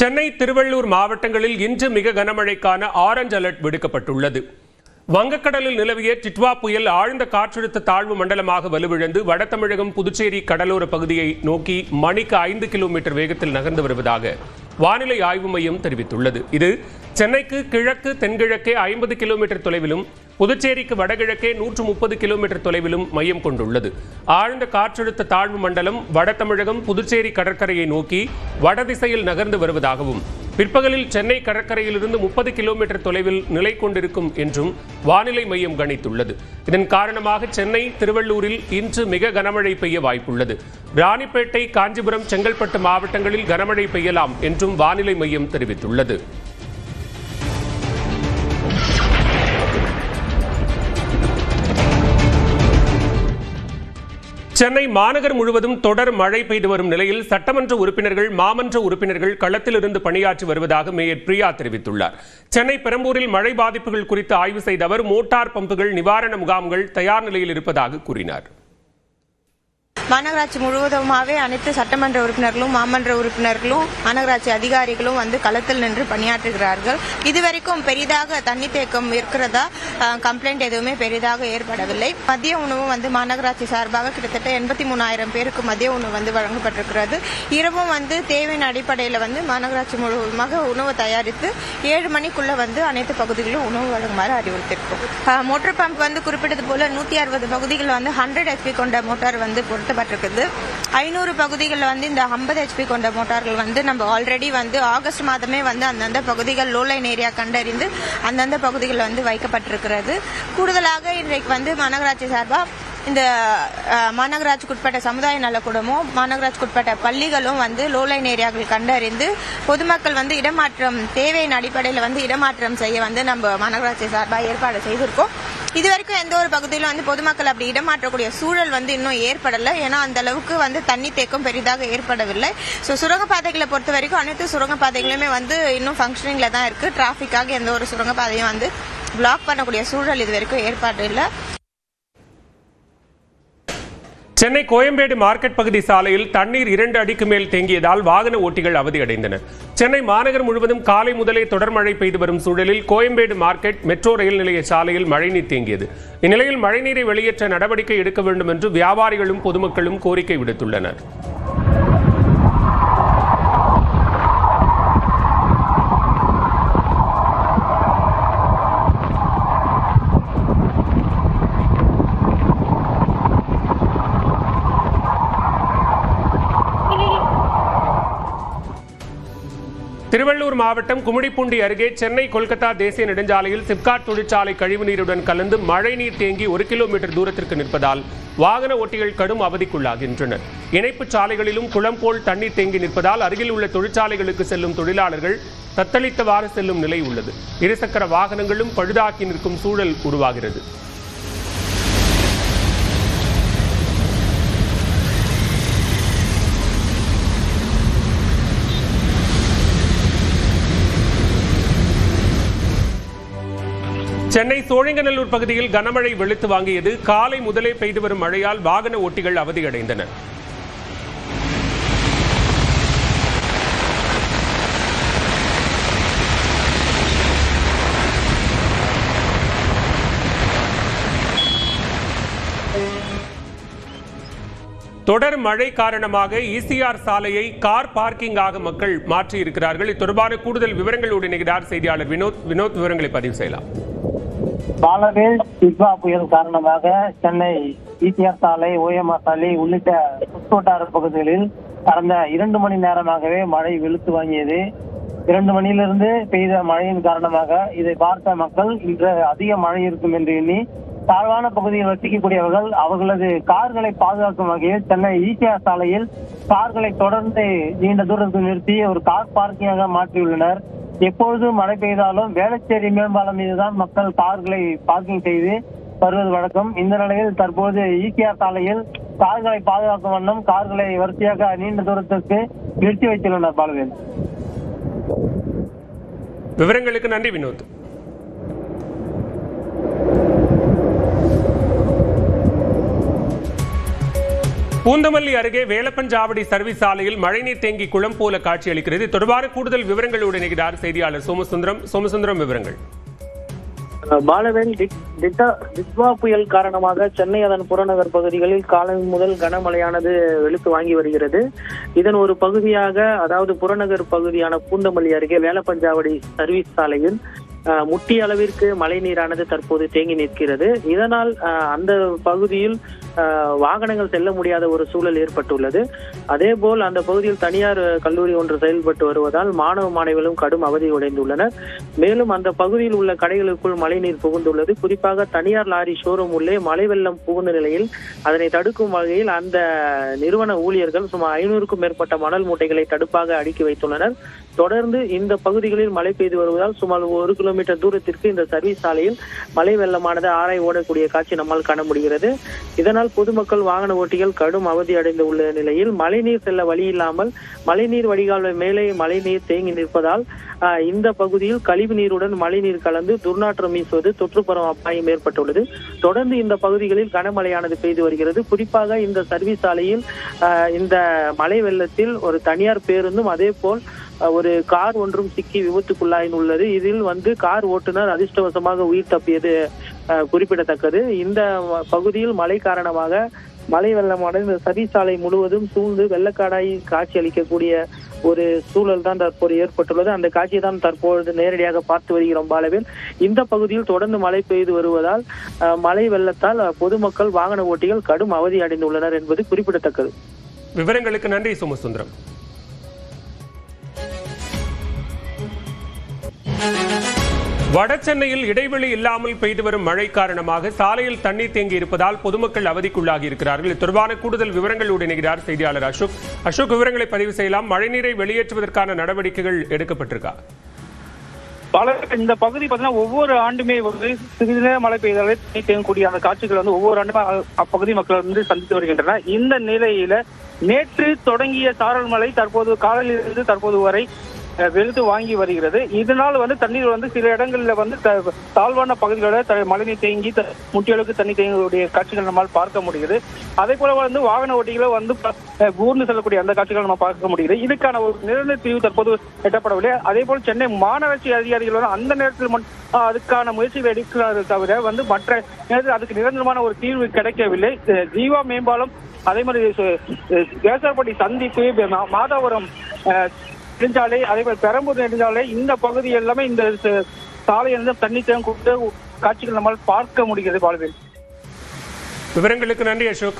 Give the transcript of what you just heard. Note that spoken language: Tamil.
சென்னை திருவள்ளூர் மாவட்டங்களில் இன்று மிக கனமழைக்கான ஆரஞ்ச் அலர்ட் விடுக்கப்பட்டுள்ளது. வங்கக்கடலில் நிலவிய டிட்வா புயல் ஆழ்ந்த காற்றழுத்த தாழ்வு மண்டலமாக வலுவிழந்து வட தமிழகம் புதுச்சேரி கடலோர பகுதியை நோக்கி மணிக்கு ஐந்து கிலோமீட்டர் வேகத்தில் நகர்ந்து வருவதாக வானிலை ஆய்வு மையம் தெரிவித்துள்ளது. இது சென்னைக்கு கிழக்கு தென்கிழக்கே ஐம்பது கிலோமீட்டர் தொலைவிலும் புதுச்சேரிக்கு வடகிழக்கே நூற்று முப்பது கிலோமீட்டர் தொலைவிலும் மையம் கொண்டுள்ளது. ஆழ்ந்த காற்றழுத்த தாழ்வு மண்டலம் வட தமிழகம் புதுச்சேரி கடற்கரையை நோக்கி வடதிசையில் நகர்ந்து வருவதாகவும் பிற்பகலில் சென்னை கடற்கரையிலிருந்து முப்பது கிலோமீட்டர் தொலைவில் நிலை கொண்டிருக்கும் என்றும் வானிலை மையம் கணித்துள்ளது. இதன் காரணமாக சென்னை திருவள்ளூரில் இன்று மிக கனமழை பெய்ய வாய்ப்புள்ளது. ராணிப்பேட்டை காஞ்சிபுரம் செங்கல்பட்டு மாவட்டங்களில் கனமழை பெய்யலாம் என்றும் வானிலை மையம் தெரிவித்துள்ளது. சென்னை மாநகர் முழுவதும் தொடர் மழை பெய்து வரும் நிலையில் சட்டமன்ற உறுப்பினர்கள் மாமன்ற உறுப்பினர்கள் களத்திலிருந்து பணியாற்றி வருவதாக மேயர் பிரியா தெரிவித்துள்ளார். சென்னை பெரம்பூரில் மழை பாதிப்புகள் குறித்து ஆய்வு செய்த அவர் மோட்டார் பம்புகள் நிவாரண முகாம்கள் தயார் நிலையில் இருப்பதாக கூறினார். மாநகராட்சி முழுவதுமாகவே அனைத்து சட்டமன்ற உறுப்பினர்களும் மாமன்ற உறுப்பினர்களும் மாநகராட்சி அதிகாரிகளும் வந்து களத்தில் நின்று பணியாற்றுகிறார்கள். இதுவரைக்கும் பெரிதாக தண்ணி தேக்கம் இருக்கிறதா? கம்ப்ளைண்ட் எதுவுமே பெரிதாக ஏற்படவில்லை. மதிய உணவு வந்து மாநகராட்சி சார்பாக கிட்டத்தட்ட எண்பத்தி மூணாயிரம் பேருக்கு மதிய உணவு வந்து வழங்கப்பட்டிருக்கிறது. இரவும் வந்து தேவையின் அடிப்படையில் வந்து மாநகராட்சி முழுவதுமாக உணவு தயாரித்து ஏழு மணிக்குள்ள வந்து அனைத்து பகுதிகளிலும் உணவு வழங்குமாறு அறிவுறுத்திருக்கோம் மோட்டர் மோட்டார் பம்ப் வந்து குறிப்பிட்டது போல நூத்தி அறுபது பகுதிகள் வந்து ஹண்ட்ரட் எஸ்பி கொண்ட மோட்டார் வந்து பொருத்தப்பட்டிருக்குது ஐநூறு பகுதிகளில் வந்து இந்த ஐம்பது ஹெச்பி கொண்ட மோட்டார்கள் வந்து நம்ம ஆல்ரெடி வந்து ஆகஸ்ட் மாதமே வந்து அந்தந்த பகுதிகள் லோலைன் ஏரியா கண்டறிந்து அந்தந்த பகுதிகளில் வந்து வைக்கப்பட்டிருக்கிறது. கூடுதலாக இன்றைக்கு வந்து மாநகராட்சி சார்பாக இந்த அஹ், மாநகராட்சிக்குட்பட்ட சமுதாய நலக்கூடமும் மாநகராட்சிக்குட்பட்ட பள்ளிகளும் வந்து லோலைன் ஏரியாக்கள் கண்டறிந்து பொதுமக்கள் வந்து இடமாற்றம் தேவையின் அடிப்படையில் வந்து இடமாற்றம் செய்ய வந்து நம்ம மாநகராட்சி சார்பாக ஏற்பாடு செய்திருக்கோம். இது வரைக்கும் எந்த ஒரு பகுதியிலும் வந்து பொதுமக்கள் அப்படி இடமாற்றக்கூடிய சூழல் வந்து இன்னும் ஏற்படலை. ஏன்னா அந்த அளவுக்கு வந்து தண்ணி தேக்கம் பெரிதாக ஏற்படவில்லை. ஸோ சுரங்கப்பாதைகளை பொறுத்த வரைக்கும் அனைத்து சுரங்கப்பாதைகளுமே வந்து இன்னும் ஃபங்க்ஷனிங்கில் தான் இருக்குது டிராஃபிக்காக எந்த ஒரு சுரங்கப்பாதையும் வந்து பிளாக் பண்ணக்கூடிய சூழல் இது வரைக்கும் ஏற்பாடு இல்லை. சென்னை கோயம்பேடு மார்க்கெட் பகுதி சாலையில் தண்ணீர் இரண்டு அடிக்கு மேல் தேங்கியதால் வாகன ஓட்டிகள் அவதியடைந்தனர் சென்னை மாநகர் முழுவதும் காலை முதலே தொடர் மழை பெய்து வரும் சூழலில் கோயம்பேடு மார்க்கெட் மெட்ரோ ரயில் நிலைய சாலையில் மழைநீர் தேங்கியது. இந்நிலையில் மழைநீரை வெளியேற்ற நடவடிக்கை எடுக்க வேண்டும் என்று வியாபாரிகளும் பொதுமக்களும் கோரிக்கை விடுத்துள்ளனர். திருவள்ளூர் மாவட்டம் கும்மிடிப்பூண்டி அருகே சென்னை கொல்கத்தா தேசிய நெடுஞ்சாலையில் சிப்காட் தொழிற்சாலை கழிவுநீருடன் கலந்து மழைநீர் தேங்கி ஒரு கிலோமீட்டர் தூரத்திற்கு நிற்பதால் வாகன ஓட்டிகள் கடும் அவதிக்குள்ளாகின்றனர் இணைப்புச் சாலைகளிலும் குளம் போல் தண்ணீர் தேங்கி நிற்பதால் அருகில் உள்ள தொழிற்சாலைகளுக்கு செல்லும் தொழிலாளர்கள் தத்தளித்தவாறு செல்லும் நிலை உள்ளது. இருசக்கர வாகனங்களும் பழுதாக்கி நிற்கும் சூழல் உருவாகிறது. சென்னை சோழிங்கநல்லூர் பகுதியில் கனமழை வெளுத்து வாங்கியது. காலை முதலே பெய்து வரும் மழையால் வாகன ஓட்டிகள் அவதியடைந்தனர் தொடர் மழை காரணமாக இசிஆர் சாலையை கார் பார்க்கிங்காக மக்கள் மாற்றியிருக்கிறார்கள். இது தொடர்பான கூடுதல் விவரங்களோடு இணைகிறார் செய்தியாளர் வினோத். வினோத் விவரங்களை பதிவு செய்யலாம். பாலவேல் டிக்வா புயல் காரணமாக சென்னை ஈசிஆர் சாலை ஓஎம்ஆர் சாலை உள்ளிட்ட சுற்றுவட்டார பகுதிகளில் கடந்த இரண்டு மணி நேரமாகவே மழை வெளுத்து வாங்கியது. இரண்டு மணியிலிருந்து பெய்த மழையின் காரணமாக இதை பார்த்த மக்கள் இன்று அதிக மழை இருக்கும் என்று எண்ணி தாழ்வான பகுதியில் வசிக்கக்கூடியவர்கள் அவர்களது கார்களை பாதுகாக்கும் வகையில் சென்னை ஈசியா சாலையில் கார்களை தொடர்ந்து நீண்ட தூரத்துக்கு நிறுத்தி ஒரு கார் பார்க்கிங்காக மாற்றியுள்ளனர். எப்பொழுது மழை பெய்தாலும் வேளச்சேரி மேம்பாலம் மீதுதான் மக்கள் கார்களை பார்க்கிங் செய்து வருவது வழக்கம். இந்த நிலையில் தற்போது ஈசியா சாலையில் கார்களை பாதுகாக்கும் வண்ணம் கார்களை வரிசையாக நீண்ட தூரத்திற்கு நிறுத்தி வைத்துள்ளனர் பாலவேல். விவரங்களுக்கு நன்றி வினோத். பூந்தமல்லி அருகே வேலப்பஞ்சாவடி சர்வீஸ் சாலையில் மழைநீர் தேங்கி குளம் போல காட்சியளிக்கிறது. தொடர்பான கூடுதல் விவரங்களோடு இணைகிறார் செய்தியாளர் சோமசுந்தரம். சோமசுந்தரம் விவரங்கள். பாலவேல் டிட்வா புயல் காரணமாக சென்னை அதன் புறநகர் பகுதிகளில் காலை முதல் கனமழையானது வெளுத்து வாங்கி வருகிறது. இதன் ஒரு பகுதியாக அதாவது புறநகர் பகுதியான பூந்தமல்லி அருகே வேலப்பஞ்சாவடி சர்வீஸ் சாலையில் முட்டிய அளவிற்கு மழை நீரானது தற்போது தேங்கி நிற்கிறது. இதனால் அந்த பகுதியில் வாகனங்கள் செல்ல முடியாத ஒரு சூழல் ஏற்பட்டுள்ளது. அதே போல் அந்த பகுதியில் தனியார் கல்லூரி ஒன்று செயல்பட்டு வருவதால் மாணவ மாணவிகளும் கடும் அவதியடைந்துள்ளனர். மேலும் அந்த பகுதியில் உள்ள கடைகளுக்குள் மழைநீர் புகுந்துள்ளது. குறிப்பாக தனியார் லாரி ஷோரூம் உள்ளே மழை வெள்ளம் புகுந்த நிலையில் அதனை தடுக்கும் வகையில் அந்த நிறுவன ஊழியர்கள் சுமார் ஐநூறுக்கும் மேற்பட்ட மணல் மூட்டைகளை தடுப்பாக அடுக்கி வைத்துள்ளனர். தொடர்ந்து இந்த பகுதிகளில் மழை பெய்து வருவதால் சுமார் ஒரு கிலோமீட்டர் தூரத்திற்கு இந்த சர்வீஸ் சாலையில் மழை வெள்ளமானது ஆராய் ஓடக்கூடிய காட்சி நம்மால் காண முடிகிறது. இதனால் பொதுமக்கள் வாகன ஓட்டிகள் கடும் அவதி அடைந்து உள்ள நிலையில் மழைநீர் செல்ல வழி இல்லாமல் மழைநீர் வடிகால் மேலே மழைநீர் தேங்கி நிற்பதால் இந்த பகுதியில் கழிவு நீருடன் மழைநீர் கலந்து துர்நாற்றம் வீசுவது தொற்று அபாயம் ஏற்பட்டுள்ளது. தொடர்ந்து இந்த பகுதிகளில் கனமழையானது பெய்து வருகிறது. குறிப்பாக இந்த சர்வீஸ் சாலையில் ஆஹ், இந்த மழை வெள்ளத்தில் ஒரு தனியார் பேருந்தும் அதே போல் ஒரு கார் ஒன்றும் சிக்கி விபத்துக்குள்ளாயின் உள்ளது. இதில் வந்து கார் ஓட்டுநர் அதிர்ஷ்டவசமாக உயிர் தப்பியது குறிப்பிடத்தக்கது. இந்த பகுதியில் மழை காரணமாக மழை வெள்ளமானது இந்த சர்வீஸ் சாலை முழுவதும் சூழ்ந்து வெள்ளக்காடாய் காட்சி அளிக்கக்கூடிய ஒரு சூழல் தான் தற்போது ஏற்பட்டுள்ளது. அந்த காட்சியை தான் தற்பொழுது நேரடியாக பார்த்து வருகிறோம் பாலவில். இந்த பகுதியில் தொடர்ந்து மழை பெய்து வருவதால் மழை வெள்ளத்தால் பொதுமக்கள் வாகன ஓட்டிகள் கடும் அவதி அடைந்துள்ளனர் என்பது குறிப்பிடத்தக்கது. விவரங்களுக்கு நன்றி சோமசுந்தரம். வட சென்னையில் இடைவெளி இல்லாமல் பெய்து வரும் மழை காரணமாக சாலையில் தண்ணீர் தேங்கி இருப்பதால் பொதுமக்கள் அவதிக்குள்ளாகி இருக்கிறார்கள். இது தொடர்பான கூடுதல் விவரங்களோடு இணைகிறார் செய்தியாளர் அசோக். அசோக் விவரங்களை பதிவு செய்யலாம். மழைநீரை வெளியேற்றுவதற்கான நடவடிக்கைகள் எடுக்கப்பட்டிருக்கா? பல இந்த பகுதி பார்த்தீங்கன்னா ஒவ்வொரு ஆண்டுமே வந்து சிறிது நேரம் மழை பெய்தாலே தண்ணி தேங்கக்கூடிய அந்த காட்சிகள் வந்து ஒவ்வொரு ஆண்டுமே அ- அப்பகுதி மக்கள் வந்து சந்தித்து வருகின்றன இந்த நிலையில நேற்று தொடங்கிய சாரல் மழை தற்போது காலையிலிருந்து தற்போது வரை அஹ், வெளுத்து வாங்கி வருகிறது. இதனால் வந்து தண்ணீர் வந்து சில இடங்களில் வந்து த- தாழ்வான பகுதிகளில் மழைநீர் தேங்கி முட்டியளவுக்கு தண்ணி தேங்கக்கூடிய காட்சிகள் நம்மால் பார்க்க முடியுது அதே போல வந்து வாகன ஓட்டிகளை வந்து ஊர்ந்து செல்லக்கூடிய அந்த காட்சிகள் நம்ம பார்க்க முடியுது இதுக்கான ஒரு நிரந்தர தீர்வு தற்போது எட்டப்படவில்லை. அதே போல சென்னை மாநகராட்சி அதிகாரிகள் வந்து அந்த நேரத்தில் அதுக்கான முயற்சிகள் எடுக்கிறார்கள் தவிர வந்து மற்ற நேரத்தில் அதுக்கு நிரந்தரமான ஒரு தீர்வு கிடைக்கவில்லை. ஜீவா மேம்பாலம் அதே மாதிரி சு- வேசார்பட்டி சந்திப்பு மாதாபுரம் அஹ், நெடுஞ்சாலை அதே மாதிரி பெரம்பூர் நெடுஞ்சாலை இந்த பகுதி எல்லாமே இந்த ச- தண்ணி தேங்க கொடுத்த காட்சிகள் நம்மால் பார்க்க முடிகிறது பால்வேல். விவரங்களுக்கு நன்றி அசோக்.